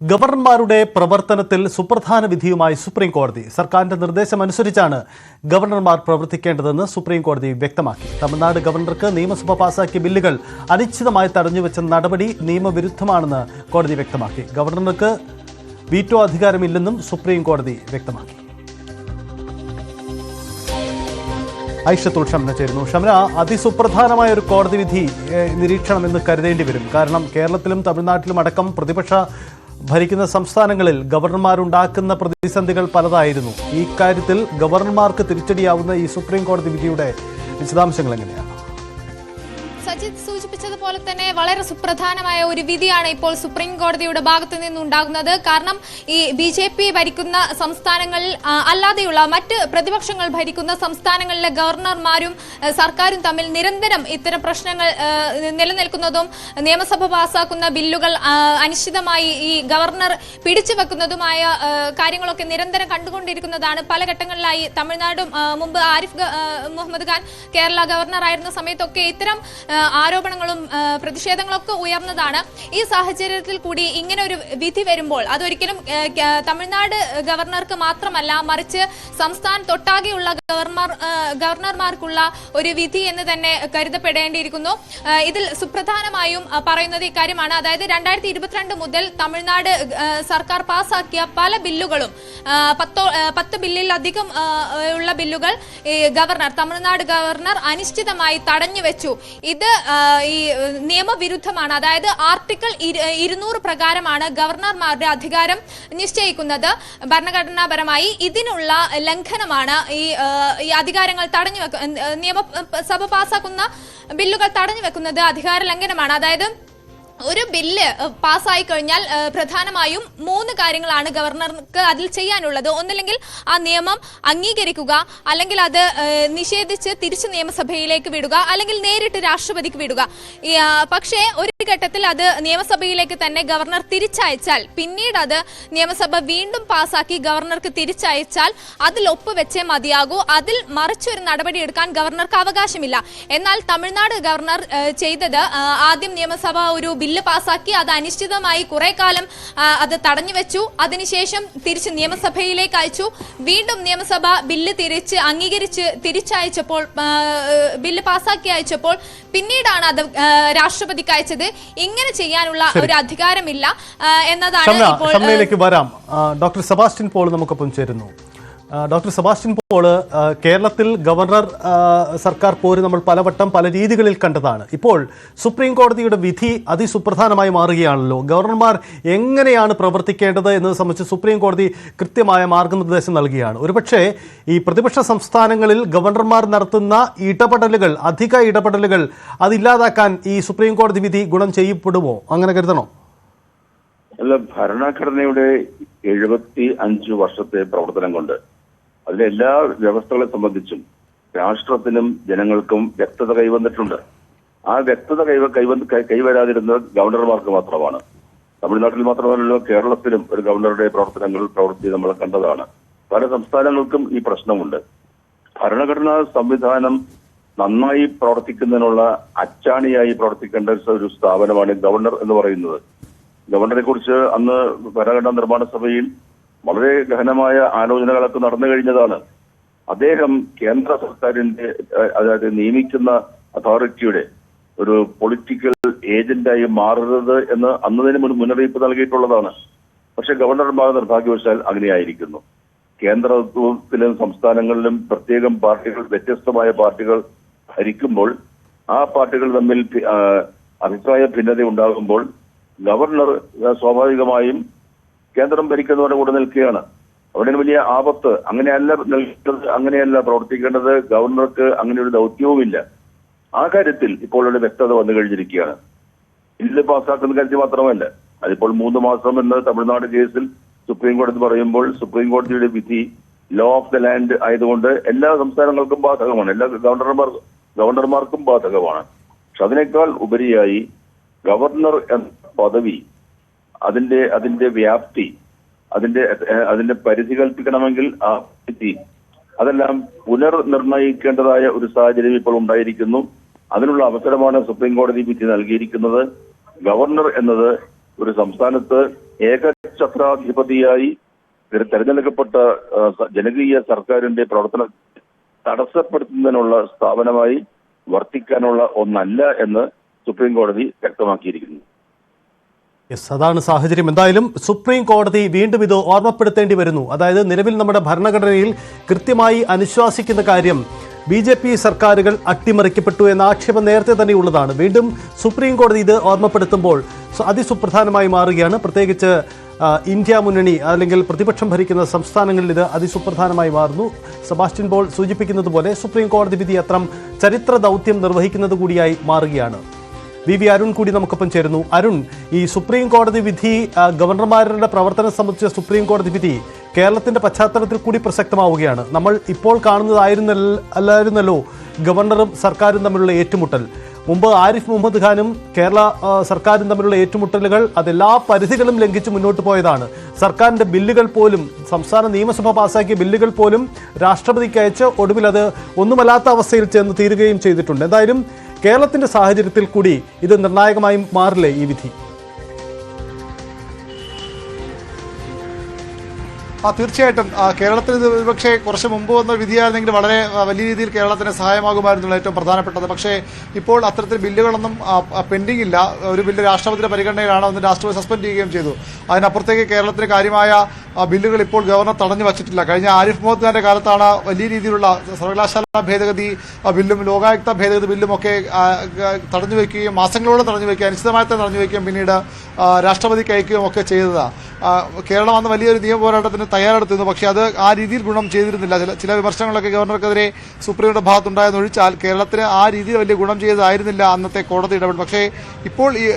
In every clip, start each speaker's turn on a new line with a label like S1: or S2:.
S1: ഗവർണർമാരുടെ പ്രവർത്തനത്തിൽ സുപ്രധാന വിധിയുമായി സുപ്രീം കോടതി സർക്കാരിന്റെ നിർദ്ദേശമനുസരിച്ചാണ് ഗവർണർമാർ പ്രവർത്തിക്കേണ്ടതെന്ന് സുപ്രീം കോടതി വ്യക്തമാക്കി. തമിഴ്നാട് ഗവർണർക്ക് നിയമസഭ പാസാക്കിയ ബില്ലുകൾ അനിശ്ചിതമായി തടഞ്ഞുവെച്ച നടപടി നിയമവിരുദ്ധമാണെന്ന് കോടതി വ്യക്തമാക്കി. ഗവർണർക്ക് വീറ്റോ അധികാരമില്ലെന്നും സുപ്രീം കോടതി വ്യക്തമാക്കി. ഐഷത്തുൽ ഷംന ചേരുന്നു. ഷംന അതിസുപ്രധാനമായ ഒരു കോടതി വിധി നിരീക്ഷണമെന്ന് കരുതേണ്ടി വരും. കാരണം കേരളത്തിലും തമിഴ്നാട്ടിലും അടക്കം പ്രതിപക്ഷ ഭരിക്കുന്ന സംസ്ഥാനങ്ങളിൽ ഗവർണർമാരുണ്ടാക്കുന്ന പ്രതിസന്ധികൾ പലതായിരുന്നു. ഈ കാര്യത്തിൽ ഗവർണർമാർക്ക് തിരിച്ചടിയാവുന്ന ഈ സുപ്രീം കോടതി വിധിയുടെ വിശദാംശങ്ങൾ എങ്ങനെയാണ്?
S2: സജിത് സൂചിപ്പിച്ചതുപോലെ തന്നെ വളരെ സുപ്രധാനമായ ഒരു വിധിയാണ് ഇപ്പോൾ സുപ്രീം കോടതിയുടെ ഭാഗത്ത് നിന്നുണ്ടാകുന്നത്. കാരണം ഈ ബി ജെ പി ഭരിക്കുന്ന സംസ്ഥാനങ്ങളിൽ അല്ലാതെയുള്ള മറ്റ് പ്രതിപക്ഷങ്ങൾ ഭരിക്കുന്ന സംസ്ഥാനങ്ങളിലെ ഗവർണർമാരും സർക്കാരും തമ്മിൽ നിരന്തരം ഇത്തരം പ്രശ്നങ്ങൾ നിലനിൽക്കുന്നതും നിയമസഭ പാസാക്കുന്ന ബില്ലുകൾ അനിശ്ചിതമായി ഈ ഗവർണർ പിടിച്ചു വെക്കുന്നതുമായ കാര്യങ്ങളൊക്കെ നിരന്തരം കണ്ടുകൊണ്ടിരിക്കുന്നതാണ്. പല ഘട്ടങ്ങളിലായി തമിഴ്നാടും മുമ്പ് ആരിഫ് മുഹമ്മദ് ഖാൻ കേരള ഗവർണർ ആയിരുന്ന സമയത്തൊക്കെ ഇത്തരം ആരോപണങ്ങളും പ്രതിഷേധങ്ങളും പ്രതിഷേധങ്ങളൊക്കെ ഉയർന്നതാണ്. ഈ സാഹചര്യത്തിൽ കൂടി ഇങ്ങനെ ഒരു വിധി വരുമ്പോൾ അതൊരിക്കലും തമിഴ്നാട് ഗവർണർക്ക് മാത്രമല്ല മറിച്ച് സംസ്ഥാനത്തൊട്ടാകെയുള്ള ഗവർണർ ഗവർണർമാർക്കുള്ള ഒരു വിധി എന്ന് തന്നെ കരുതപ്പെടേണ്ടിയിരിക്കുന്നു. ഇതിൽ സുപ്രധാനമായും പറയുന്നത് ഇക്കാര്യമാണ്. അതായത് രണ്ടായിരത്തി ഇരുപത്തിരണ്ട് മുതൽ തമിഴ്നാട് സർക്കാർ പാസാക്കിയ പല ബില്ലുകളും പത്തോ പത്ത് ബില്ലിലധികം ഉള്ള ബില്ലുകൾ ഗവർണർ തമിഴ്നാട് ഗവർണർ അനിശ്ചിതമായി തടഞ്ഞു വെച്ചു. ഇത് ഈ നിയമവിരുദ്ധമാണ്. അതായത് ആർട്ടിക്കിൾ ഇരു- ഇരുന്നൂറ് പ്രകാരമാണ് ഗവർണർമാരുടെ അധികാരം നിശ്ചയിക്കുന്നത്. ഭരണഘടനാപരമായി ഇതിനുള്ള ലംഘനമാണ് ഈ ഈ അധികാരങ്ങൾ തടഞ്ഞു വെക്കുന്ന നിയമസഭ പാസ്സാക്കുന്ന ബില്ലുകൾ തടഞ്ഞു വെക്കുന്നത് അധികാര ലംഘനമാണ്. അതായത് ഒരു ബില്ല് പാസ്സായി കഴിഞ്ഞാൽ പ്രധാനമായും മൂന്ന് കാര്യങ്ങളാണ് ഗവർണർക്ക് അതിൽ ചെയ്യാനുള്ളത്. ഒന്നില്ലെങ്കിൽ ആ നിയമം അംഗീകരിക്കുക അല്ലെങ്കിൽ അത് നിഷേധിച്ച് തിരിച്ച് നിയമസഭയിലേക്ക് വിടുക അല്ലെങ്കിൽ നേരിട്ട് രാഷ്ട്രപതിക്ക് വിടുക. പക്ഷേ ഒരു ഘട്ടത്തിൽ അത് നിയമസഭയിലേക്ക് തന്നെ ഗവർണർ തിരിച്ചയച്ചാൽ പിന്നീട് അത് നിയമസഭ വീണ്ടും പാസ്സാക്കി ഗവർണർക്ക് തിരിച്ചയച്ചാൽ അതിൽ ഒപ്പുവെച്ചേ മതിയാകൂ. അതിൽ മറിച്ചൊരു നടപടി എടുക്കാൻ ഗവർണർക്ക് അവകാശമില്ല. എന്നാൽ തമിഴ്നാട് ഗവർണർ ചെയ്തത് ആദ്യം നിയമസഭ ഒരു ബില്ല് പാസാക്കി അത് അനിശ്ചിതമായി കുറെ കാലം അത് തടഞ്ഞു വെച്ചു. അതിനുശേഷം തിരിച്ച് നിയമസഭയിലേക്ക് അയച്ചു. വീണ്ടും നിയമസഭ ബില്ല് തിരിച്ച് അംഗീകരിച്ച് തിരിച്ചയച്ചപ്പോൾ ബില്ല് പാസാക്കി അയച്ചപ്പോൾ പിന്നീടാണ് അത് രാഷ്ട്രപതിക്ക് അയച്ചത്. ഇങ്ങനെ ചെയ്യാനുള്ള ഒരു അധികാരമില്ല എന്നതാണ് ഇപ്പോൾ
S1: വരാം. ഡോക്ടർ സെബാസ്റ്റ്യൻ പോൾ നമുക്കൊപ്പം ചേരുന്നു. ഡോക്ടർ സെബാസ്റ്റ്യൻ പോൾ കേരളത്തിൽ ഗവർണർ സർക്കാർ പോര് നമ്മൾ പലവട്ടം പല രീതികളിൽ കണ്ടതാണ്. ഇപ്പോൾ സുപ്രീം കോടതിയുടെ വിധി അതിസുപ്രധാനമായി മാറുകയാണല്ലോ. ഗവർണർമാർ എങ്ങനെയാണ് പ്രവർത്തിക്കേണ്ടത് എന്നത് സംബന്ധിച്ച് സുപ്രീം കോടതി കൃത്യമായ മാർഗനിർദ്ദേശം നൽകുകയാണ് ഒരുപക്ഷെ ഈ പ്രതിപക്ഷ സംസ്ഥാനങ്ങളിൽ ഗവർണർമാർ നടത്തുന്ന ഇടപെടലുകൾ അധിക ഇടപെടലുകൾ അതില്ലാതാക്കാൻ ഈ സുപ്രീം കോടതി വിധി ഗുണം ചെയ്യപ്പെടുമോ? അങ്ങനെ കരുതണോ?
S3: അല്ല ഭരണഘടനയുടെ എഴുപത്തി അഞ്ച് വർഷത്തെ പ്രവർത്തനം കൊണ്ട് അതിലെ എല്ലാ വ്യവസ്ഥകളെ സംബന്ധിച്ചും രാഷ്ട്രത്തിനും ജനങ്ങൾക്കും വ്യക്തത കൈവന്നിട്ടുണ്ട്. ആ വ്യക്തത കൈവ കൈവന്ന് കൈവരാതിരുന്നത് ഗവർണർമാർക്ക് മാത്രമാണ്. തമിഴ്നാട്ടിൽ മാത്രമല്ലല്ലോ കേരളത്തിലും ഒരു ഗവർണറുടെ പ്രവർത്തനങ്ങൾ പ്രവൃത്തി നമ്മൾ കണ്ടതാണ്. പല സംസ്ഥാനങ്ങൾക്കും ഈ പ്രശ്നമുണ്ട്. ഭരണഘടനാ സംവിധാനം നന്നായി പ്രവർത്തിക്കുന്നതിനുള്ള അച്ചാണിയായി പ്രവർത്തിക്കേണ്ട ഒരു സ്ഥാപനമാണ് ഗവർണർ എന്ന് പറയുന്നത്. ഗവർണറെ കുറിച്ച് അന്ന് ഭരണഘടനാ നിർമ്മാണ സഭയിൽ വളരെ ഗഹനമായ ആലോചനകളൊക്കെ നടന്നു കഴിഞ്ഞതാണ്. അദ്ദേഹം കേന്ദ്ര സർക്കാരിന്റെ അതായത് നിയമിക്കുന്ന അതോറിറ്റിയുടെ ഒരു പൊളിറ്റിക്കൽ ഏജന്റായി മാറരുത് എന്ന് അന്നതിന് മുൻ മുന്നറിയിപ്പ് നൽകിയിട്ടുള്ളതാണ്. പക്ഷെ ഗവർണർമാർ നിർഭാഗ്യവശാൽ അങ്ങനെയായിരിക്കുന്നു. കേന്ദ്രത്തിലും സംസ്ഥാനങ്ങളിലും പ്രത്യേകം പാർട്ടികൾ വ്യത്യസ്തമായ പാർട്ടികൾ ഭരിക്കുമ്പോൾ ആ പാർട്ടികൾ തമ്മിൽ അഭിപ്രായ ഭിന്നത ഉണ്ടാകുമ്പോൾ ഗവർണർ സ്വാഭാവികമായും കേന്ദ്രം ഭരിക്കുന്നവരുടെ കൂടെ നിൽക്കുകയാണ്. അവിടെ വലിയ ആപത്ത്. അങ്ങനെയല്ല നിൽക്കുന്നത് അങ്ങനെയല്ല പ്രവർത്തിക്കേണ്ടത്. ഗവർണർക്ക് അങ്ങനെ ഒരു ദൗത്യവുമില്ല. ആ കാര്യത്തിൽ ഇപ്പോൾ ഒരു വ്യക്തത വന്നു കഴിഞ്ഞിരിക്കുകയാണ്. ബില്ല് പാസ്സാക്കുന്ന കാര്യത്തിൽ മാത്രമല്ല. അതിപ്പോൾ മൂന്ന് മാസം എന്ന് തമിഴ്നാട് കേസിൽ സുപ്രീം കോടതി പറയുമ്പോൾ സുപ്രീം കോടതിയുടെ വിധി ലോ ഓഫ് ദ ലാൻഡ് ആയതുകൊണ്ട് എല്ലാ സംസ്ഥാനങ്ങൾക്കും ബാധകമാണ്. എല്ലാ ഗവർണർമാർ ഗവർണർമാർക്കും ബാധകമാണ്. പക്ഷെ അതിനേക്കാൾ ഉപരിയായി ഗവർണർ എന്ന പദവി അതിന്റെ അതിന്റെ വ്യാപ്തി അതിന്റെ അതിന്റെ പരിധി കൽപ്പിക്കണമെങ്കിൽ ആ പരിധി അതെല്ലാം പുനർനിർണയിക്കേണ്ടതായ ഒരു സാഹചര്യം ഇപ്പോൾ ഉണ്ടായിരിക്കുന്നു. അതിനുള്ള അവസരമാണ് സുപ്രീം കോടതി വിധി നൽകിയിരിക്കുന്നത്. ഗവർണർ എന്നത് ഒരു സംസ്ഥാനത്ത് ഏകഛത്രാധിപതിയായി തെര- തെരഞ്ഞെടുക്കപ്പെട്ട ജനകീയ സർക്കാരിന്റെ പ്രവർത്തനം തടസ്സപ്പെടുത്തുന്നതിനുള്ള സ്ഥാപനമായി വർത്തിക്കാനുള്ള ഒന്നല്ല എന്ന് സുപ്രീം കോടതി വ്യക്തമാക്കിയിരിക്കുന്നു.
S1: യെസ് അതാണ് സാഹചര്യം. എന്തായാലും സുപ്രീം കോടതി വീണ്ടും ഇത് ഓർമ്മപ്പെടുത്തേണ്ടി വരുന്നു. അതായത് നിലവിൽ നമ്മുടെ ഭരണഘടനയിൽ കൃത്യമായി അനുശ്വാസിക്കുന്ന കാര്യം ബി ജെ പി സർക്കാരുകൾ അട്ടിമറിക്കപ്പെട്ടു എന്ന ആക്ഷേപം നേരത്തെ തന്നെ ഉള്ളതാണ് വീണ്ടും സുപ്രീം കോടതി ഇത് ഓർമ്മപ്പെടുത്തുമ്പോൾ അതിസുപ്രധാനമായി മാറുകയാണ്. പ്രത്യേകിച്ച് ഇന്ത്യ മുന്നണി അല്ലെങ്കിൽ പ്രതിപക്ഷം ഭരിക്കുന്ന സംസ്ഥാനങ്ങളിൽ ഇത് അതിസുപ്രധാനമായി മാറുന്നു. സെബാസ്റ്റ്യൻ പോൾ സൂചിപ്പിക്കുന്നത് പോലെ സുപ്രീം കോടതി വിധി അത്രം ചരിത്ര ദൗത്യം നിർവഹിക്കുന്നത് കൂടിയായി മാറുകയാണ്. വി വി അരുൺ കൂടി നമുക്കൊപ്പം ചേരുന്നു. അരുൺ ഈ സുപ്രീം കോടതി വിധി ഗവർണർമാരുടെ പ്രവർത്തനം സംബന്ധിച്ച സുപ്രീം കോടതി വിധി കേരളത്തിന്റെ പശ്ചാത്തലത്തിൽ കൂടി പ്രസക്തമാവുകയാണ്. നമ്മൾ ഇപ്പോൾ കാണുന്നതായിരുന്ന അല്ലായിരുന്നല്ലോ ഗവർണറും സർക്കാരും തമ്മിലുള്ള ഏറ്റുമുട്ടൽ. മുമ്പ് ആരിഫ് മുഹമ്മദ് ഖാനും കേരള സർക്കാരും തമ്മിലുള്ള ഏറ്റുമുട്ടലുകൾ അതെല്ലാ പരിധികളും ലംഘിച്ച് മുന്നോട്ട് പോയതാണ്. സർക്കാരിന്റെ ബില്ലുകൾ പോലും സംസ്ഥാന നിയമസഭ പാസാക്കിയ ബില്ലുകൾ പോലും രാഷ്ട്രപതിക്ക് അയച്ച് ഒടുവിൽ അത് ഒന്നുമല്ലാത്ത അവസ്ഥയിൽ ചെന്ന് തീരുകയും ചെയ്തിട്ടുണ്ട്. എന്തായാലും കേരളത്തിന്റെ സാഹചര്യത്തിൽ കൂടി ഇത് നിർണായകമായി മാറില്ലേ ഈ വിധി?
S4: തീർച്ചയായിട്ടും. കേരളത്തിൽ ഒരുപക്ഷെ കുറച്ച് മുമ്പ് വന്ന വിധിയായിരുന്നെങ്കിൽ വളരെ വലിയ രീതിയിൽ കേരളത്തിന് സഹായമാകുമായിരുന്നു ഏറ്റവും പ്രധാനപ്പെട്ടത്. പക്ഷേ ഇപ്പോൾ അത്തരത്തിൽ ബില്ലുകളൊന്നും പെൻഡിംഗ് ഇല്ല ഒരു ബില്ല് രാഷ്ട്രപതിയുടെ പരിഗണനയിലാണ് ഒന്ന് രാഷ്ട്രപതി സസ്പെൻഡ് ചെയ്യുകയും ചെയ്തു. അതിനപ്പുറത്തേക്ക് കേരളത്തിന് കാര്യമായ ബില്ലുകൾ ഇപ്പോൾ ഗവർണർ തടഞ്ഞു വച്ചിട്ടില്ല. കഴിഞ്ഞ ആരിഫ് മുഹമ്മദ് ഖാന്റെ കാലത്താണ് വലിയ രീതിയിലുള്ള സർവകലാശാല ഭേദഗതി ബില്ലും ലോകായുക്ത ഭേദഗതി ബില്ലും ഒക്കെ തടഞ്ഞു വയ്ക്കുകയും മാസങ്ങളോളം തടഞ്ഞു വയ്ക്കുകയും അനിശ്ചിതമായി തടഞ്ഞു വയ്ക്കുകയും പിന്നീട് രാഷ്ട്രപതിക്ക് അയക്കുകയും ഒക്കെ ചെയ്തതാണ് കേരളം അന്ന് വലിയൊരു നിയമ പോരാട്ടത്തിന് തയ്യാറെടുത്തിരുന്നു. പക്ഷേ അത് ആ രീതിയിൽ ഗുണം ചെയ്തിരുന്നില്ല. ചില ചില വിമർശനങ്ങളൊക്കെ ഗവർണർക്കെതിരെ സുപ്രീംകോടതി ഭാഗത്തുണ്ടായെന്ന് ഒഴിച്ചാൽ കേരളത്തിന് ആ രീതിയിൽ വലിയ ഗുണം ചെയ്തതായിരുന്നില്ല അന്നത്തെ കോടതി ഇടപെടൽ. പക്ഷേ ഇപ്പോൾ ഈ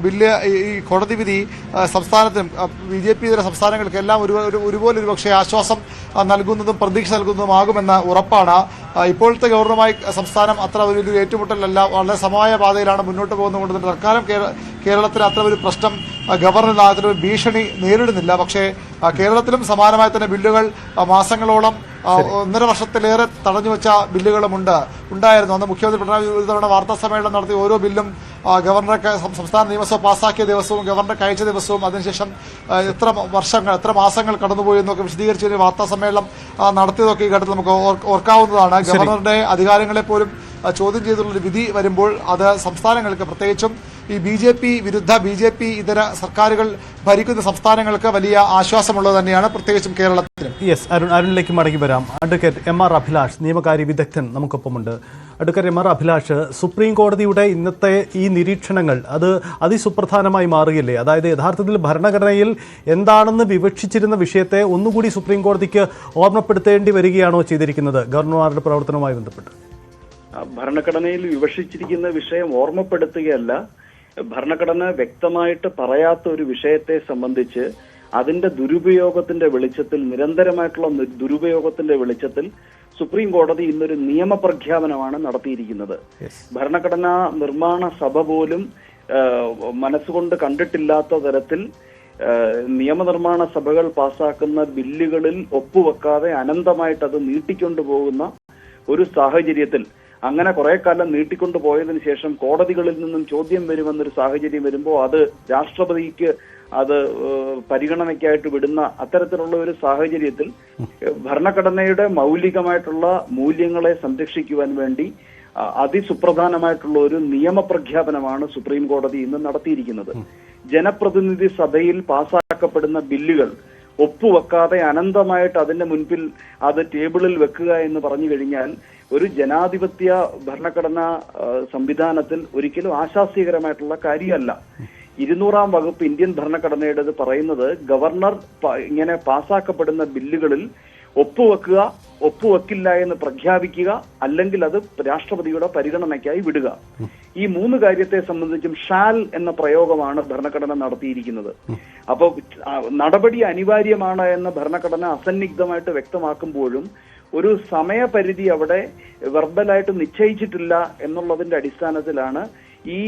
S4: ബില്ല് ഈ- കോടതി വിധി സംസ്ഥാനത്തിനും ബി ജെ പി ഇതര സംസ്ഥാനങ്ങൾക്കെല്ലാം ഒരു ഒരു- ഒരുപോലെ ഒരു പക്ഷേ ആശ്വാസം നൽകുന്നതും പ്രതീക്ഷ നൽകുന്നതുമാകുമെന്ന ഉറപ്പാണ്. ഇപ്പോഴത്തെ ഗവർണറുമായി സംസ്ഥാനം അത്ര വലിയൊരു ഏറ്റുമുട്ടലല്ല. വളരെ സമമായ പാതയിലാണ് മുന്നോട്ട് പോകുന്നതുകൊണ്ട് തന്നെ തൽക്കാലം കേര- കേരളത്തിന് അത്ര ഒരു പ്രശ്നം ഗവർണർ ഭീഷണി നേരിടുന്നില്ല. പക്ഷേ കേരളത്തിലും സമാനമായി തന്നെ ബില്ലുകൾ മാസങ്ങളോളം ഒന്നര വർഷത്തിലേറെ തടഞ്ഞു വെച്ച ബില്ലുകളുമുണ്ട്. ഉണ്ടായിരുന്നു. അന്ന് മുഖ്യമന്ത്രി പിണറായി ഒരു തവണ വാർത്താ സമ്മേളനം നടത്തി ഓരോ ബില്ലും ഗവർണറെ ഗവർണർക്ക് സംസ്ഥാന നിയമസഭ പാസാക്കിയ ദിവസവും ഗവർണർക്ക് അയച്ച ദിവസവും അതിനുശേഷം എത്ര വർഷങ്ങൾ എത്ര മാസങ്ങൾ കടന്നുപോയി എന്നൊക്കെ വിശദീകരിച്ച് ഒരു വാർത്താ സമ്മേളനം നടത്തിയതൊക്കെ ഈ ഘട്ടത്തിൽ നമുക്ക് ഓർ- ഓർക്കാവുന്നതാണ്. ഗവർണറുടെ അധികാരങ്ങളെ പോലും ചോദ്യം ചെയ്തുള്ളൊരു വിധി വരുമ്പോൾ അത് സംസ്ഥാനങ്ങൾക്ക് പ്രത്യേകിച്ചും ഈ ബി ജെ പി വിരുദ്ധ ബി ജെ പി ഇതര സർക്കാരുകൾ ഭരിക്കുന്ന സംസ്ഥാനങ്ങൾക്ക് വലിയ ആശ്വാസമുള്ളത് തന്നെയാണ് പ്രത്യേകിച്ചും കേരളത്തിൽ.
S1: യെസ് അരുൺ അരുണിലേക്ക് മടങ്ങി വരാം. അഡ്വക്കേറ്റ് എം ആർ അഭിലാഷ് നിയമകാര്യ വിദഗ്ധൻ നമുക്കൊപ്പമുണ്ട്. Advocate M R Abhilash supreme കോടതിയുടെ ഇന്നത്തെ ഈ നിരീക്ഷണങ്ങൾ അത് അതിസുപ്രധാനമായി മാറുകയില്ലേ? അതായത് യഥാർത്ഥത്തിൽ ഭരണഘടനയിൽ എന്താണെന്ന് വിവക്ഷിച്ചിരുന്ന വിഷയത്തെ ഒന്നുകൂടി സുപ്രീം കോടതിക്ക് ഓർമ്മപ്പെടുത്തേണ്ടി വരികയാണോ ചെയ്തിരിക്കുന്നത്? ഗവർണർമാരുടെ പ്രവർത്തനവുമായി ബന്ധപ്പെട്ട്.
S5: ഭരണഘടനയിൽ വിവക്ഷിച്ചിരിക്കുന്ന വിഷയം ഓർമ്മപ്പെടുത്തുകയല്ല ഭരണഘടന വ്യക്തമായിട്ട് പറയാത്ത ഒരു വിഷയത്തെ സംബന്ധിച്ച് അതിന്റെ ദുരുപയോഗത്തിന്റെ വെളിച്ചത്തിൽ നിരന്തരമായിട്ടുള്ള ദുരുപയോഗത്തിന്റെ വെളിച്ചത്തിൽ സുപ്രീം കോടതി ഇന്നൊരു നിയമപ്രഖ്യാപനമാണ് നടത്തിയിരിക്കുന്നത്. ഭരണഘടനാ നിർമ്മാണ സഭ പോലും മനസ്സുകൊണ്ട് കണ്ടിട്ടില്ലാത്ത തരത്തിൽ നിയമനിർമ്മാണ സഭകൾ പാസാക്കുന്ന ബില്ലുകളിൽ ഒപ്പുവെക്കാതെ അനന്തമായിട്ട് അത് നീട്ടിക്കൊണ്ടു പോകുന്ന ഒരു സാഹചര്യത്തിൽ അങ്ങനെ കുറെ കാലം നീട്ടിക്കൊണ്ടു പോയതിനു ശേഷം കോടതികളിൽ നിന്നും ചോദ്യം വരുമെന്നൊരു സാഹചര്യം വരുമ്പോൾ അത് രാഷ്ട്രപതിക്ക് അത് പരിഗണനയ്ക്കായിട്ട് വിടുന്ന അത്തരത്തിലുള്ള ഒരു സാഹചര്യത്തിൽ ഭരണഘടനയുടെ മൗലികമായിട്ടുള്ള മൂല്യങ്ങളെ സംരക്ഷിക്കുവാൻ വേണ്ടി അതിസുപ്രധാനമായിട്ടുള്ള ഒരു നിയമപ്രഖ്യാപനമാണ് സുപ്രീം കോടതി ഇന്ന് നടത്തിയിരിക്കുന്നത്. ജനപ്രതിനിധി സഭയിൽ പാസാക്കപ്പെടുന്ന ബില്ലുകൾ ഒപ്പുവെക്കാതെ അനന്തമായിട്ട് അതിന്റെ മുൻപിൽ അത് ടേബിളിൽ വെക്കുക എന്ന് പറഞ്ഞു കഴിഞ്ഞാൽ ഒരു ജനാധിപത്യ ഭരണഘടനാ സംവിധാനത്തിൽ ഒരിക്കലും ആശാസ്യകരമായിട്ടുള്ള കാര്യമല്ല. ഇരുന്നൂറാം വകുപ്പ് ഇന്ത്യൻ ഭരണഘടനയുടേത് പറയുന്നത് ഗവർണർ ഇങ്ങനെ പാസാക്കപ്പെടുന്ന ബില്ലുകളിൽ ഒപ്പുവെക്കുക ഒപ്പുവെക്കില്ല എന്ന് പ്രഖ്യാപിക്കുക അല്ലെങ്കിൽ അത് രാഷ്ട്രപതിയുടെ പരിഗണനയ്ക്കായി വിടുക. ഈ മൂന്ന് കാര്യത്തെ സംബന്ധിച്ചും ഷാൽ എന്ന പ്രയോഗമാണ് ഭരണഘടന നടത്തിയിരിക്കുന്നത്. അപ്പോൾ നടപടി അനിവാര്യമാണ് എന്ന ഭരണഘടന അസന്നിഗ്ധമായിട്ട് വ്യക്തമാക്കുമ്പോഴും ഒരു സമയപരിധി അവിടെ വെർബലായിട്ട് നിശ്ചയിച്ചിട്ടില്ല എന്നുള്ളതിന്റെ അടിസ്ഥാനത്തിലാണ് ഈ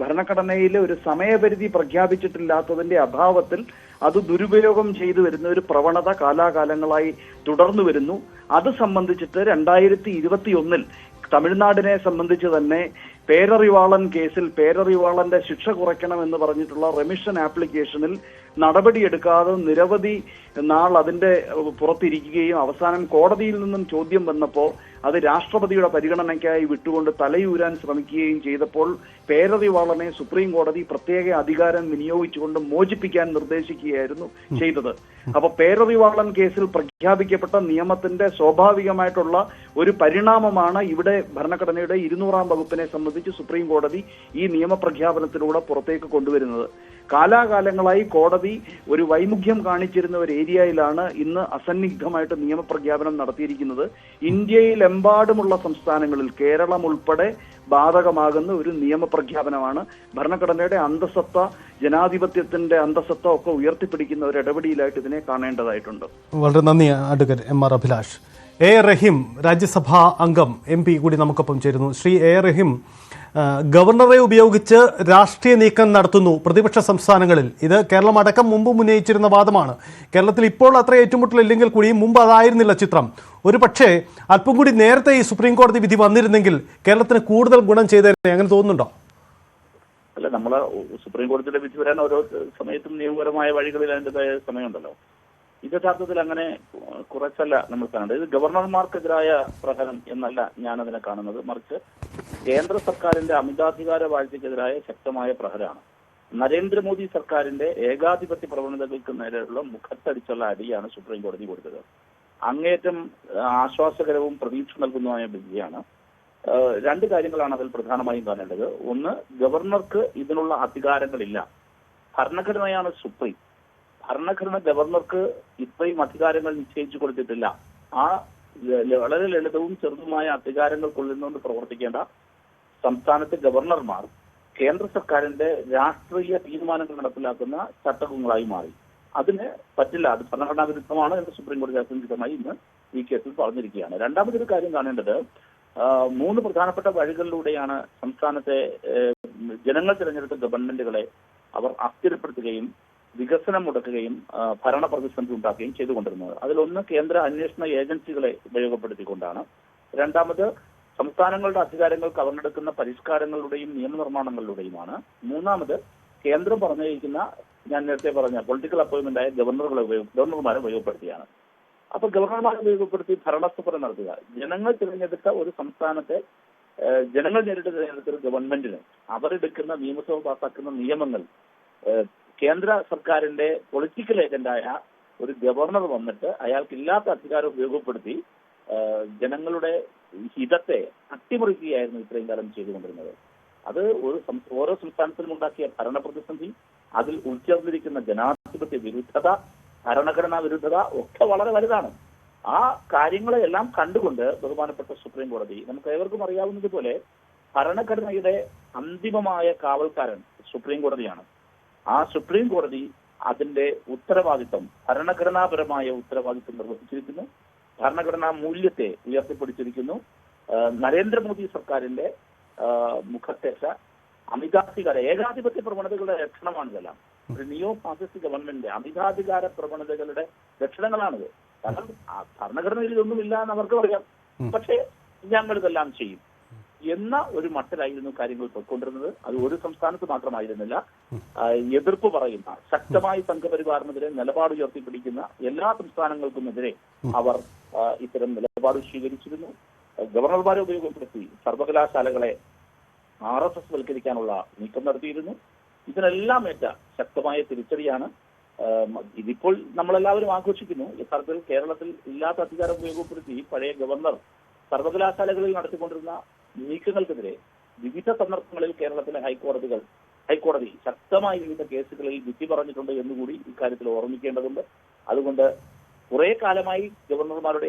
S5: ഭരണഘടനയിലെ ഒരു സമയപരിധി പ്രഖ്യാപിച്ചിട്ടില്ലാത്തതിന്റെ അഭാവത്തിൽ അത് ദുരുപയോഗം ചെയ്തു വരുന്ന ഒരു പ്രവണത കാലാകാലങ്ങളായി തുടർന്നു വരുന്നു. അത് സംബന്ധിച്ചിട്ട് രണ്ടായിരത്തി ഇരുപത്തി ഒന്നിൽ തമിഴ്നാടിനെ സംബന്ധിച്ച് തന്നെ പേരറിവാളൻ കേസിൽ പേരറിവാളന്റെ ശിക്ഷ കുറയ്ക്കണം എന്ന് പറഞ്ഞിട്ടുള്ള റെമിഷൻ ആപ്ലിക്കേഷനിൽ നടപടിയെടുക്കാതെ നിരവധി നാൾ അതിന്റെ പുറത്തിരിക്കുകയും അവസാനം കോടതിയിൽ നിന്നും ചോദ്യം വന്നപ്പോൾ അത് രാഷ്ട്രപതിയുടെ പരിഗണനയ്ക്കായി വിട്ടുകൊണ്ട് തലയൂരാൻ ശ്രമിക്കുകയും ചെയ്തപ്പോൾ പേരറിവാളനെ സുപ്രീം കോടതി പ്രത്യേക അധികാരം വിനിയോഗിച്ചുകൊണ്ട് മോചിപ്പിക്കാൻ നിർദ്ദേശിക്കുകയായിരുന്നു ചെയ്തത്. അപ്പൊ പേരറിവാളൻ കേസിൽ പ്രഖ്യാപിക്കപ്പെട്ട നിയമത്തിന്റെ സ്വാഭാവികമായിട്ടുള്ള ഒരു പരിണാമമാണ് ഇവിടെ ഭരണഘടനയുടെ ഇരുന്നൂറാം വകുപ്പിനെ സംബന്ധിച്ച് സുപ്രീം കോടതി ഈ നിയമപ്രഖ്യാപനത്തിലൂടെ പുറത്തേക്ക് കൊണ്ടുവരുന്നത്. കാലാകാലങ്ങളായി കോടതി ഒരു വൈമുഖ്യം കാണിച്ചിരുന്ന ഒരു ഏരിയയിലാണ് ഇന്ന് അസന്നിഗ്ധമായിട്ട് നിയമപ്രഖ്യാപനം നടത്തിയിരിക്കുന്നത്. ഇന്ത്യയിലെമ്പാടുമുള്ള സംസ്ഥാനങ്ങളിൽ കേരളം ഉൾപ്പെടെ ബാധകമാകുന്ന ഒരു നിയമപ്രഖ്യാപനമാണ്. ഭരണഘടനയുടെ അന്തസത്ത ജനാധിപത്യത്തിന്റെ അന്തസത്ത ഒക്കെ ഉയർത്തിപ്പിടിക്കുന്ന ഒരു ഇടപെടിയിലായിട്ട് ഇതിനെ കാണേണ്ടതായിട്ടുണ്ട്.
S1: വളരെ നന്ദി advocate M R Abhilash. A. Rahim Rajya Sabha അംഗം എം പി കൂടി നമുക്കൊപ്പം ചേരുന്നു. ശ്രീ എ. റഹീം ഗവർണറെ ഉപയോഗിച്ച് രാഷ്ട്രീയ നീക്കം നടത്തുന്നു പ്രതിപക്ഷ സംസ്ഥാനങ്ങളിൽ. ഇത് കേരളം അടക്കം മുമ്പ് ഉന്നയിച്ചിരുന്ന വാദമാണ്. കേരളത്തിൽ ഇപ്പോൾ അത്ര ഏറ്റുമുട്ടലില്ലെങ്കിൽ കൂടിയും മുമ്പ് അതായിരുന്നില്ല ചിത്രം. ഒരു പക്ഷേ അല്പം കൂടി നേരത്തെ ഈ സുപ്രീം കോടതി വിധി വന്നിരുന്നെങ്കിൽ കേരളത്തിന് കൂടുതൽ ഗുണം ചെയ്തേനെ. അങ്ങനെ തോന്നുന്നുണ്ടോ?
S6: അല്ല നമ്മൾ സുപ്രീം കോടതിയുടെ വിധി വരാൻ ഓരോ സമയത്തും നിയമപരമായ വഴികളിൽ അതിന്റെതായ സമയമുണ്ടല്ലോ. ഇത് യഥാർത്ഥത്തിൽ അങ്ങനെ കുറച്ചല്ല നമ്മൾ കാണേണ്ടത്. ഇത് ഗവർണർമാർക്കെതിരായ പ്രഹരം എന്നല്ല ഞാൻ അതിനെ കാണുന്നത്. മറിച്ച് കേന്ദ്ര സർക്കാരിന്റെ അമിതാധികാര വാഴ്ചയ്ക്കെതിരായ ശക്തമായ പ്രഹരമാണ്. നരേന്ദ്രമോദി സർക്കാരിന്റെ ഏകാധിപത്യ പ്രവണതകൾക്ക് നേരെയുള്ള മുഖത്തടിച്ചുള്ള അടിയാണ് സുപ്രീം കോടതി കൊടുത്തത്. അങ്ങേറ്റം ആശ്വാസകരവും പ്രതീക്ഷ നൽകുന്നതുമായ വിധിയാണ്. രണ്ട് കാര്യങ്ങളാണ് അതിൽ പ്രധാനമായും കാണേണ്ടത്. ഒന്ന് ഗവർണർക്ക് ഇതിനുള്ള അധികാരങ്ങളില്ല. ഭരണഘടനയാണ് സുപ്രീം. ഭരണഘടന ഗവർണർക്ക് ഇത്രയും അധികാരങ്ങൾ നിശ്ചയിച്ചു കൊടുത്തിട്ടില്ല. ആ വളരെ ലളിതവും ചെറുതുമായ അധികാരങ്ങൾ കൊള്ളുന്നുകൊണ്ട് പ്രവർത്തിക്കേണ്ട സംസ്ഥാനത്തെ ഗവർണർമാർ കേന്ദ്ര സർക്കാരിന്റെ രാഷ്ട്രീയ തീരുമാനങ്ങൾ നടപ്പിലാക്കുന്ന ചട്ടകങ്ങളായി മാറി. അതിന് പറ്റില്ല. അത് ഭരണഘടനാ വിരുദ്ധമാണ് എന്ന് സുപ്രീം കോടതി അസംഖിതമായി ഇന്ന് ഈ കേസിൽ പറഞ്ഞിരിക്കുകയാണ്. രണ്ടാമതൊരു കാര്യം കാണേണ്ടത് മൂന്ന് പ്രധാനപ്പെട്ട വഴികളിലൂടെയാണ് സംസ്ഥാനത്തെ ജനങ്ങൾ തിരഞ്ഞെടുത്ത ഗവൺമെന്റുകളെ അവർ അസ്ഥിരപ്പെടുത്തുകയും വികസനം മുടക്കുകയും ഭരണ പ്രതിസന്ധി ഉണ്ടാക്കുകയും ചെയ്തുകൊണ്ടിരുന്നത്. അതിലൊന്ന് കേന്ദ്ര അന്വേഷണ ഏജൻസികളെ ഉപയോഗപ്പെടുത്തിക്കൊണ്ടാണ്. രണ്ടാമത് സംസ്ഥാനങ്ങളുടെ അധികാരങ്ങൾ കവർന്നെടുക്കുന്ന പരിഷ്കാരങ്ങളുടെയും നിയമനിർമ്മാണങ്ങളിലൂടെയുമാണ്. മൂന്നാമത് കേന്ദ്രം പറഞ്ഞിരിക്കുന്ന ഞാൻ നേരത്തെ പറഞ്ഞ പൊളിറ്റിക്കൽ അപ്പോയിന്റ്മെന്റ് ആയ ഗവർണറുകളെ ഗവർണർമാരെ ഉപയോഗപ്പെടുത്തിയാണ്. അപ്പൊ ഗവർണർമാരെ ഉപയോഗപ്പെടുത്തി ഭരണസ്ഫുരം നടത്തുക. ജനങ്ങൾ തിരഞ്ഞെടുത്ത ഒരു സംസ്ഥാനത്തെ ജനങ്ങൾ നേരിട്ട് തിരഞ്ഞെടുത്ത ഒരു ഗവൺമെന്റിന് അവരെടുക്കുന്ന നിയമസഭ പാസാക്കുന്ന നിയമങ്ങൾ കേന്ദ്ര സർക്കാരിന്റെ പൊളിറ്റിക്കൽ ഏജന്റായ ഒരു ഗവർണർ വന്നിട്ട് അയാൾക്ക് ഇല്ലാത്ത അധികാരം ഉപയോഗപ്പെടുത്തി ജനങ്ങളുടെ ഹിതത്തെ അട്ടിമറിക്കുകയായിരുന്നു ഇത്രയും കാലം ചെയ്തുകൊണ്ടിരുന്നത്. അത് ഒരു ഓരോ സംസ്ഥാനത്തിലും ഉണ്ടാക്കിയ ഭരണ പ്രതിസന്ധി അതിൽ ഉൾച്ചേർന്നിരിക്കുന്ന ജനാധിപത്യ വിരുദ്ധത ഭരണഘടനാ വിരുദ്ധത ഒക്കെ വളരെ വലുതാണ്. ആ കാര്യങ്ങളെല്ലാം കണ്ടുകൊണ്ട് ബഹുമാനപ്പെട്ട സുപ്രീം കോടതി നമുക്ക് ഏവർക്കും അറിയാവുന്നതുപോലെ ഭരണഘടനയുടെ അന്തിമമായ കാവൽക്കാരൻ സുപ്രീം കോടതിയാണ്. ആ സുപ്രീം കോടതി അതിന്റെ ഉത്തരവാദിത്വം ഭരണഘടനാപരമായ ഉത്തരവാദിത്വം നിർവഹിച്ചിരിക്കുന്നു. ഭരണഘടനാ മൂല്യത്തെ ഉയർത്തിപ്പിടിച്ചിരിക്കുന്നു. നരേന്ദ്രമോദി സർക്കാരിന്റെ മുഖത്തേറ്റ അമിതാധികാര ഏകാധിപത്യ പ്രവണതകളുടെ ലക്ഷണമാണിതെല്ലാം. ഒരു നിയോ ഫാസിസ്റ്റ് ഗവൺമെന്റിന്റെ അമിതാധികാര പ്രവണതകളുടെ ലക്ഷണങ്ങളാണിത്. കാരണം ഭരണഘടനയിൽ ഇതൊന്നുമില്ല എന്ന് അവർക്ക് അറിയാം പക്ഷേ ഞങ്ങൾ ഇതെല്ലാം ചെയ്യും. എന്ന ഒരു മട്ടിലായിരുന്നു കാര്യങ്ങൾ പൊയ്ക്കൊണ്ടിരുന്നത്. അത് ഒരു സംസ്ഥാനത്ത് മാത്രമായിരുന്നില്ല. എതിർപ്പ് പറയുന്ന ശക്തമായി സംഘപരിവാറിനെതിരെ നിലപാട് ഉയർത്തിപ്പിടിക്കുന്ന എല്ലാ സംസ്ഥാനങ്ങൾക്കുമെതിരെ അവർ ഇത്തരം നിലപാട് സ്വീകരിച്ചിരുന്നു. ഗവർണർമാരെ ഉപയോഗപ്പെടുത്തി സർവകലാശാലകളെ ആർ എസ് എസ് വൽക്കരിക്കാനുള്ള നീക്കം നടത്തിയിരുന്നു. ഇതിനെല്ലാം ഏറ്റ ശക്തമായ തിരിച്ചടിയാണ്. ഇതിപ്പോൾ നമ്മളെല്ലാവരും ആഘോഷിക്കുന്നു. യഥാർത്ഥത്തിൽ കേരളത്തിൽ ഇല്ലാത്ത അധികാരം ഉപയോഗപ്പെടുത്തി പഴയ ഗവർണർ സർവകലാശാലകളിൽ നടത്തിക്കൊണ്ടിരുന്ന നീക്കങ്ങൾക്കെതിരെ വിവിധ സന്ദർഭങ്ങളിൽ കേരളത്തിലെ ഹൈക്കോടതികൾ ഹൈക്കോടതി ശക്തമായ വിവിധ കേസുകളിൽ വിധി പറഞ്ഞിട്ടുണ്ട് എന്നുകൂടി ഇക്കാര്യത്തിൽ ഓർമ്മിക്കേണ്ടതുണ്ട്. അതുകൊണ്ട് കുറെ കാലമായി ഗവർണർമാരുടെ